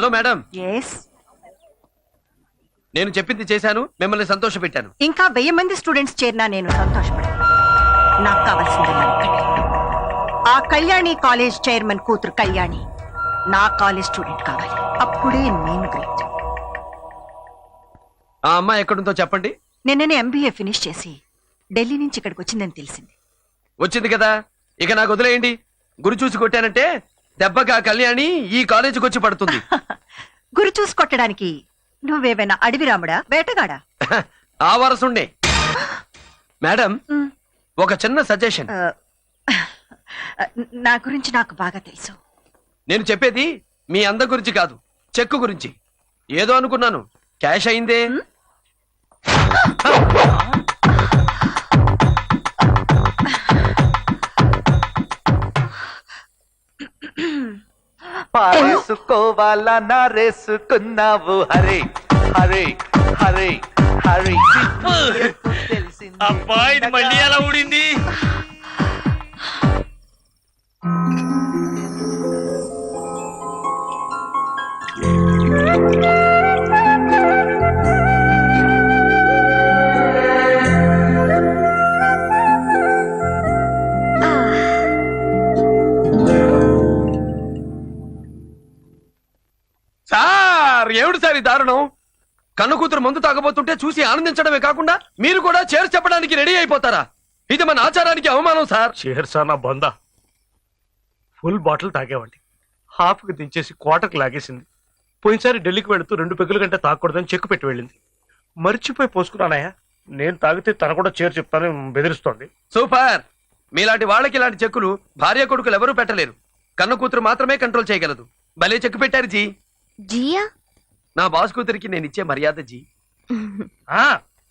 Hello madam. Yes నేను చెప్పింది చేశాను మిమ్మల్ని సంతోష పెట్టాను ఇంకా వెయ్యి మంది స్టూడెంట్స్ చేరినా నేను సంతోషపడను. నాకు. ఆ కళ్యాణి కాలేజ్ చైర్మన్ కూతురు కళ్యాణి నా కాలేజ్ స్టూడెంట్ కావాలి. అప్పుడే నేను గ్రేట్ ఆ అమ్మాయి ఎక్కడుందో చెప్పండి. నిన్ననే ఎంబీఏ ఫినిష్ చేసి ఢిల్లీ నుంచి ఇక్కడికి వచ్చిందని తెలిసింది. వచ్చింది కదా. ఇక నాకు వదిలేయండి. గురి చూసి కొట్టానంటే దెబ్బగా కళ్యాణి ఈ కాలేజీకి వచ్చి పడుతుంది. గురి చూసి కొట్టడానికి నువ్వేమైనా అడవి రాముడా వేటగాడా? ఆ వరసుండే. మేడం ఒక చిన్న సజెషన్. నా గురించి నాకు బాగా తెలుసు. నేను చెప్పేది మీ అందం గురించి కాదు చెక్కు గురించి. ఏదో అనుకున్నాను. క్యాష్ అయిందే. పారేసుకోవాలా? నారేసుకున్నావు. హరే హరే హరే హరే. అబ్బా ఇది మళ్ళీ ఎలా ఊడింది? కూతురు మందు తాగబోతుంటే చూసి ఆనందించడమే కాకుండా మీరు కూడా చేర్చి చెప్పడానికి రెడీ అయిపోతారా? ఇది మన ఆచారానికి అవమానం సార్. చేర్సానా బొంద. ఫుల్ బాటిల్ తాగేవండి హాఫ్కి దించేసి క్వార్టర్కి లాగేసింది. పోయినసారి ఢిల్లీకి వెళుతూ రెండు పెగ్గుల కంటే తాగకూడదని చెక్కు పెట్టి వెళ్ళింది. మర్చిపోయి పోసుకున్నానయ్యా. నేను తాగితే తన కూడా చేరు చెప్తానని బెదిరిస్తోంది. సూపర్! మీలాంటి వాళ్ళకి ఇలాంటి చెక్కులు భార్య కొడుకులు ఎవరూ పెట్టలేరు. కన్ను కూతురు మాత్రమే కంట్రోల్ చేయగలదు. భలే చెక్కు పెట్టారు జీ. జియా? నా బాస్ కూతురికి నేను ఇచ్చే మర్యాద జీ. ఆ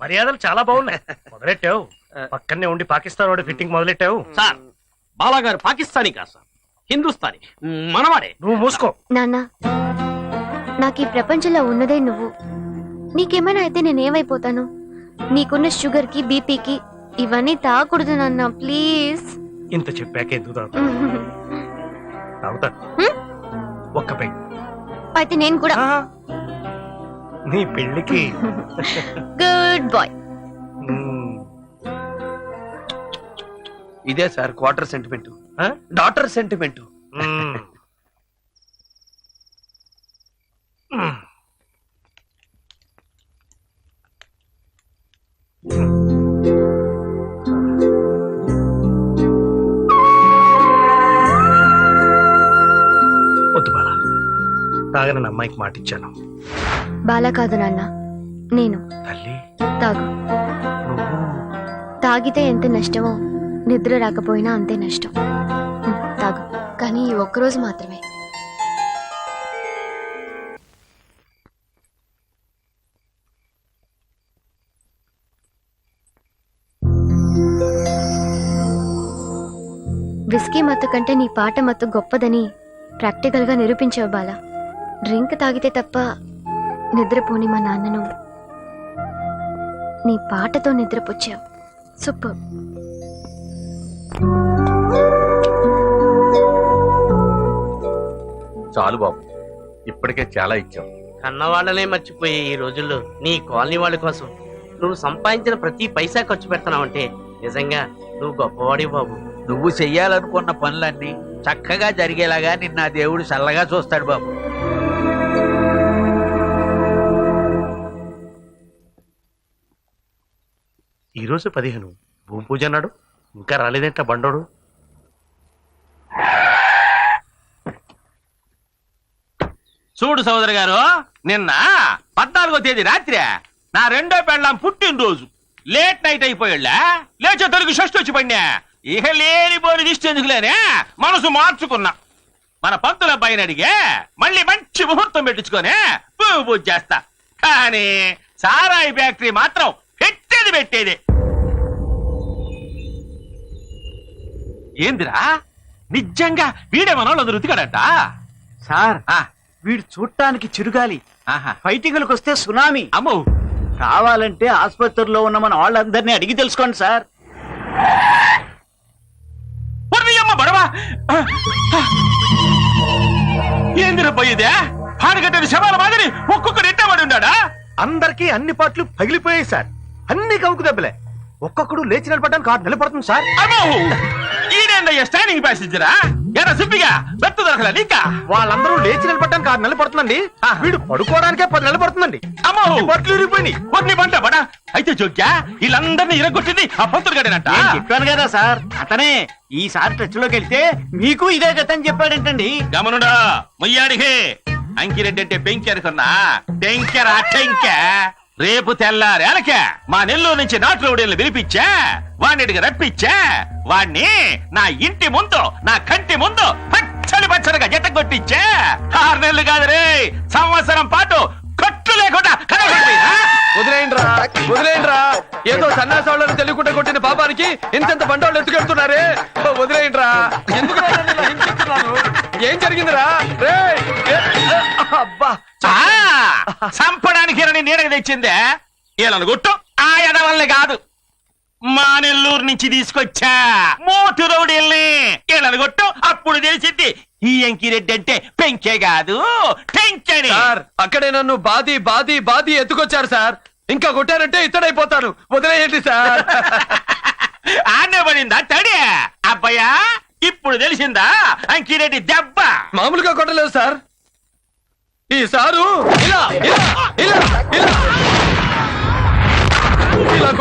మర్యాదలు చాలా బాగున్నాయి. మొదలెట్టావు? పక్కనే ఉండి పాకిస్తాన్ వాడి ఫిట్టింగ్ మొదలెట్టావు? సార్ బాలాగారు పాకిస్తానీ కాదు సార్ హిందుస్థానీ మనవాడే. నువ్వు మూసుకో. నాన్న నాకు ఈ ప్రపంచంలో ఉన్నదే నువ్వు. నీకేమైనా అయితే నేనేమైపోతాను నీకున్న షుగర్కి బీపీకి ఇవన్నీ తాగకూడదు నాన్న ప్లీజ్. ఇంత చెప్పాక ఎందుకు తాగుతాను? ఒక్క పెగ్ అయితే నేను కూడా. ఆ, నీ పెళ్ళికి. Good boy. ఇదే సార్ క్వార్టర్ సెంటిమెంట్ ఆ? Daughter sentiment. వద్దు బాల. తాగనని అమ్మాయికి మాట ఇచ్చాను బాలా కాదు నాన్న. నేను. తల్లి. తాగు. తాగితే ఎంత నష్టమో నిద్ర రాకపోయినా అంతే నష్టం. తాగు. కానీ ఈ ఒక్కరోజు మాత్రమే. విస్కీ మత్తు కంటే నీ పాట మత్తు గొప్పదని ప్రాక్టికల్గా నిరూపించావు బాల. డ్రింక్ తాగితే తప్ప నిద్రపోని మా నాన్నను నీ పాటతో నిద్రపుచ్చావు. సూపర్ చాలు బాబు. ఇప్పటికే చాలా ఇచ్చాం కన్నవాళ్ళనే మర్చిపోయే ఈ రోజుల్లో నీ కాలనీ వాళ్ళ కోసం నువ్వు సంపాదించిన ప్రతి పైసా ఖర్చు పెడుతున్నావంటే నిజంగా నువ్వు గొప్పవాడి బాబు. నువ్వు చెయ్యాలనుకున్న పనులన్నీ చక్కగా జరిగేలాగా నిన్న దేవుడు చల్లగా చూస్తాడు బాబు. ఈరోజు పదిహేను. భూమి పూజ అన్నాడు. ఇంకా రాలేదేంట బండోడు? చూడు సోదరు గారు నిన్న పద్నాలుగో తేదీ రాత్రి నా రెండో పెళ్ళాం పుట్టినరోజు. లేట్ నైట్ అయిపోయాళ్ళా? లేచే తొలగి షష్టి వచ్చి పడినా? ఇక లేని పోని దిష్టి ఎందుకులేనే? మనసు మార్చుకున్నా. మన పంతుల అబ్బాయిని అడిగే మళ్ళీ మంచి ముహూర్తం పెట్టించుకొని భూమి పూజ చేస్తా. కానీ సారాయి ఫ్యాక్టరీ మాత్రం పెట్టేది పెట్టేదే. ఏందిరా? నిజంగా వీడే మనోళ్ళు రుతికాడట సార్ ఆ, వీడు చూడటానికి చిరుగాలి. ఆహా. ఫైటింగ్లకు వస్తే సునామీ. అమ్మో. కావాలంటే ఆసుపత్రిలో ఉన్న మన వాళ్ళందరినీ అడిగి తెలుసుకోండి సార్. అమ్మ బడవా. ఏందిరా పోయేదే పాడగట్టని శవాల మాదిరి ఒక్కొక్కడు ఎట్టబడి ఉన్నాడా? అందరికీ అన్ని పాటలు పగిలిపోయాయి సార్. అన్ని కవుకు దెబ్బలే. ఒక్కొక్కడు లేచి నిలబడడానికి ఆరు నిలబడుతుంది సార్. అమ్మో! ఈడేందయ్య స్టాండింగ్ ప్యాసింజరా ఎరా సుబ్బిగా బెత్త దొరకలే ఇంకా వాళ్ళందరూ లేచి నిలబడడానికి ఆరు నిలబడుతుందండి వీడు పడుకోవడానికే పది నిలబడుతుందండి అమ్మో! బట్టలు ఇరిగిపోయినాయి. కొన్ని పంట పడా అయితే జోక్యా వీళ్ళందరినీ ఇరగొట్టింది ఆ పంతులు గడేనంట. చెప్పాను కదా సార్ అతనే ఈసారి టచ్లోకి వెళ్తే మీకు ఇదే గతని చెప్పాడంటండి. గమనుడా మొయ్యాడిహే అంకిరెడ్డి అంటే పెంకి అనుకున్నా టెంకెరా టెంక రేపు తెల్లారేలకే మా నెల్లూరు నుంచి నాటురౌడీలను పిలిపించా వాడిని రప్పించా వాణ్ణి నా ఇంటి ముందు నా కంటి ముందు పచ్చడి పచ్చడిగా జట్ట కొట్టించా ఆరు నెలలు కాదు రే సంవత్సరం పాటు కట్టు లేకుండా వదిలేయండిరా వదిలేయండిరా. ఏదో సన్నాసాళ్ళని తెలియకుండా కొట్టిన పాపానికి ఇంతెంత బండోళ్ళు ఎత్తుకెడుతున్నారే వదిలేయండిరా. ఎందుకు ఏం జరిగిందిరా? రే చంపడానికి ఇరని నీడకి తెచ్చిందే? వీళ్ళను గుట్టు ఆ ఎడవల్ని కాదు. మా నెల్లూరు నుంచి తీసుకొచ్చా. మోటు రౌడీల్ని. వీళ్ళని కొట్టు. అప్పుడు తెలిసింది ఈ అంకిరెడ్డి అంటే పెంకే కాదు. టెంకని సార్ అక్కడే నన్ను బాది బాది బాది ఎత్తుకొచ్చారు సార్. ఇంకా కొట్టారంటే ఇత్తడైపోతారు వదిలేయండి సార్. ఆనే పడిందా తడి? అబ్బయ్యా ఇప్పుడు తెలిసిందా? అంకిరెడ్డి దెబ్బ. మామూలుగా కొట్టలేదు సార్. ఈ సారు ఇలా ఇలా ఇలా.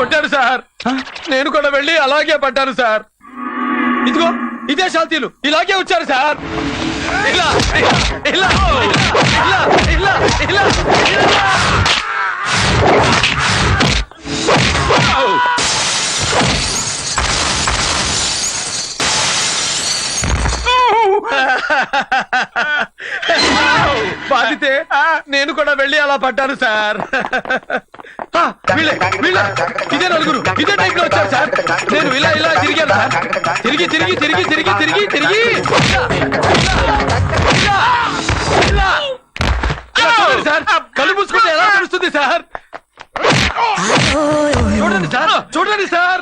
ఇలా కొట్టారు సార్ నేను కూడా వెళ్ళి అలాగే పడ్డాను సార్. ఇదిగో ఇదే శాంతిలు ఇలాగే వచ్చారు సార్. ఇలా ఇలా ఇలా ఇలా ఇలా ఇలా అయితే నేను కూడా వెళ్ళి అలా పడ్డాను సార్. వీళ్ళే వీళ్ళే. ఇదే నలుగురు. ఇదే టైప్లో వచ్చారు సార్. నేను ఇలా ఇలా తిరిగాను సార్. తిరిగి తిరిగి తిరిగి తిరిగి తిరిగి తిరిగి. సార్. కళ్ళు మూసుకుంటే ఎలా తెలుస్తుంది సార్? చూడండి సార్. చూడండి సార్.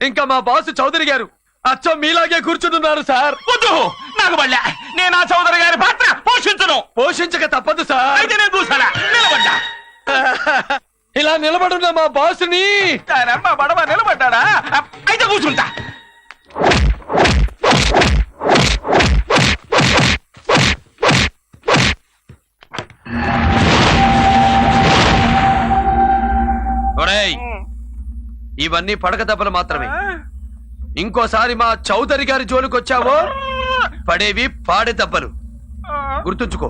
ఇంకా మా బాసు చౌదరి గారు అచ్చం మీలాగే కూర్చుంటున్నారు సార్. వద్దు! నాకు బళ్ళ! నేను ఆ చౌదరి గారి పాత్ర పోషించను! పోషించక తప్పదు సార్. అయితే నేను చూసానా నిలబడ్డా? ఇలా నిలబడున్న మా బాసుని బడవ నిలబడ్డాడా? అయితే కూర్చుంటా. ఇవన్నీ పడక దెబ్బలు మాత్రమే. ఇంకోసారి మా చౌదరి గారి జోలికొచ్చావో పడేవి పాడే దెబ్బలు. గుర్తుంచుకో.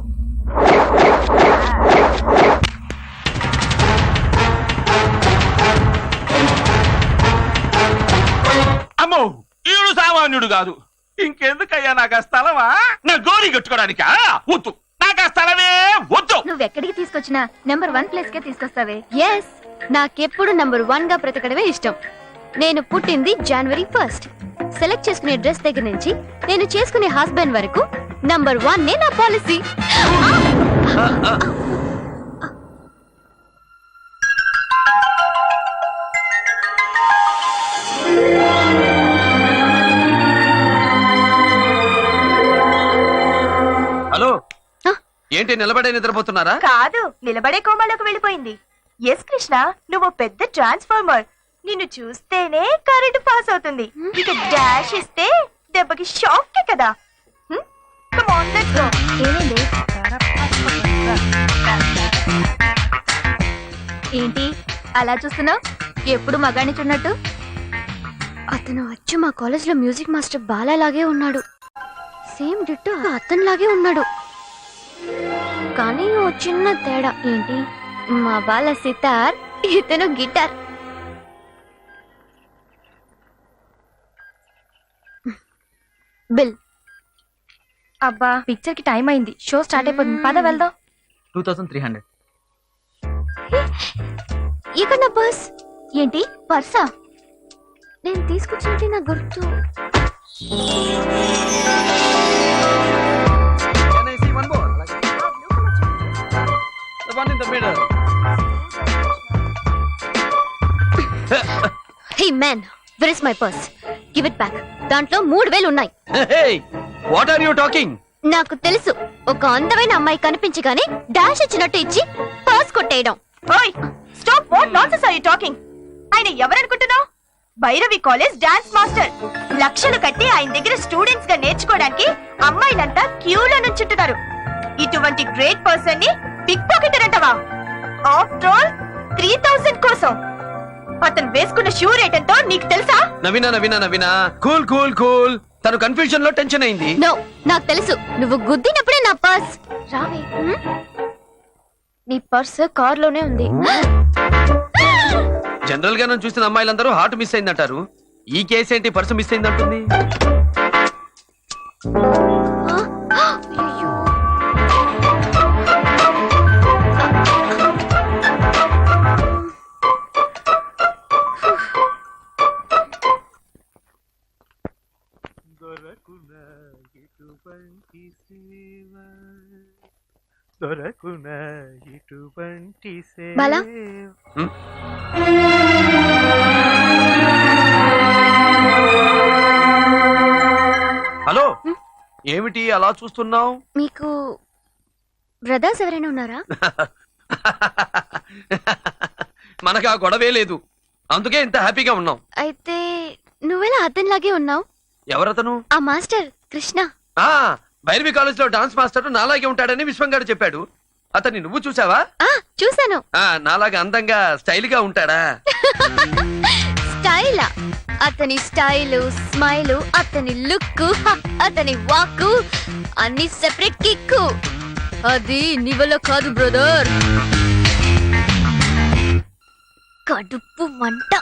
అమ్మో ఈడు సామాన్యుడు కాదు. ఇంకెందుకయ్యా నాకు ఆ స్థలమా? నా గోరి కట్టుకోవడానికా? వద్దు. నాకు ఆ స్థలమే వద్దు. నువ్వెక్కడికి తీసుకొచ్చినా నెంబర్ వన్ ప్లేస్ కే తీసుకొస్తావే. ఎస్ నాకెప్పుడు నంబర్ వన్గా బ్రతకడమే ఇష్టం. నేను పుట్టింది జనవరి ఫస్ట్ సెలెక్ట్ చేసుకునే డ్రెస్ దగ్గర నుంచి నేను చేసుకునే హస్బెండ్ వరకు నంబర్ వన్ నే నా పాలసీ. హలో? ఏంటి నిలబడే నిద్రపోతున్నారా? కాదు నిలబడే కోమాలోకి వెళ్ళిపోయింది. ఎస్ కృష్ణ నువ్వు పెద్ద ట్రాన్స్ఫార్మర్ నిన్ను చూస్తేనే కరెంటు పాస్ అవుతుంది. ఇక డాష్ ఇస్తే దెబ్బకి షాక్ కదా. ఏంటి? అలా చూస్తున్నావు? ఎప్పుడు మగాణ్ణి చూడనట్టు? అతను వచ్చి మా కాలేజ్లో మ్యూజిక్ మాస్టర్ బాలాలాగే ఉన్నాడు. సేమ్ డిట్టు అతనిలాగే ఉన్నాడు. కానీ ఓ చిన్న తేడా ఏంటి? మా బాల సితార్ ఇతను గిటార్. బిల్. అబ్బా పిక్చర్కి టైం అయింది. షో స్టార్ట్ అయిపోతుంది. పద వెళ్దాం. Two thousand three hundred. ఇక్కడ నా పర్స్. ఏంటి? పర్సా? నేను తీసుకొచ్చినట్టు నా గుర్తు. Hey man where is my purse give it back దాంట్లో మూడు వేలు ఉన్నాయి. వాట్ ఆర్ యూ టాకింగ్ నాకు తెలుసు. ఒక అందమైన అమ్మాయి కనిపించగానే డాష్ ఇచ్చినట్టు ఇచ్చి పర్స్ కొట్టేయడం. ఓయ్ stop what nonsense are you talking ఆయన ఎవరనుకుంటున్నావు? Bhairavi college dance master. లక్షలు కట్టి ఆయన దగ్గర స్టూడెంట్స్గా నేర్చుకోవడానికి అమ్మాయిలంతా క్యూలో నుంచుంటున్నారు. ఇటువంటి గ్రేట్ పర్సన్ని పిక్ పాకెటర్ అంటావా? ఆఫ్టర్ ఆల్ త్రీ థౌసండ్ కోసం. అతను వేసుకున్న షూ రేట్ ఎంతో నీకు తెలుసా? Naveena Naveena Naveena. Cool cool cool. తను కన్ఫ్యూజన్లో టెన్షన్ అయింది. నో నాకు తెలుసు. నువ్వు గుద్దినప్పుడే నా పర్స్ రావే? నీ పర్స్ కార్లోనే ఉంది. జనరల్గా నన్ను చూసిన అమ్మాయిలందరూ హార్ట్ మిస్ అయిందంటారు. ఈ కేసు ఏంటి? పర్సు మిస్ అయిందంటుంది. ఇటువంటి సేవ దొరకునా ఇటువంటి సేవ? హలో ఏమిటి అలా చూస్తున్నావు? మీకు బ్రదర్స్ ఎవరైనా ఉన్నారా? మనకు ఆ గొడవే లేదు. అందుకే ఇంత హ్యాపీగా ఉన్నాం. అయితే నువ్వెలా అతనిలాగే ఉన్నావు? ఎవరతను? ఆ మాస్టర్ కృష్ణ. ఆ భైరవి కాలేజ్లో డాన్స్ మాస్టర్ నాలాగే ఉంటాడని విశ్వం గారు చెప్పాడు. అతన్ని నువ్వు చూసావా? ఆ చూశాను. ఆ నాలాగా అందంగా స్టైల్గా ఉంటాడా? స్టైల్? అతని స్టైలు స్మైలు అతని లుక్ అతని వాక్కు అన్ని సెపరేట్ కిక్కు అది నీ వల్ల కాదు బ్రదర్ కడుపు మంట.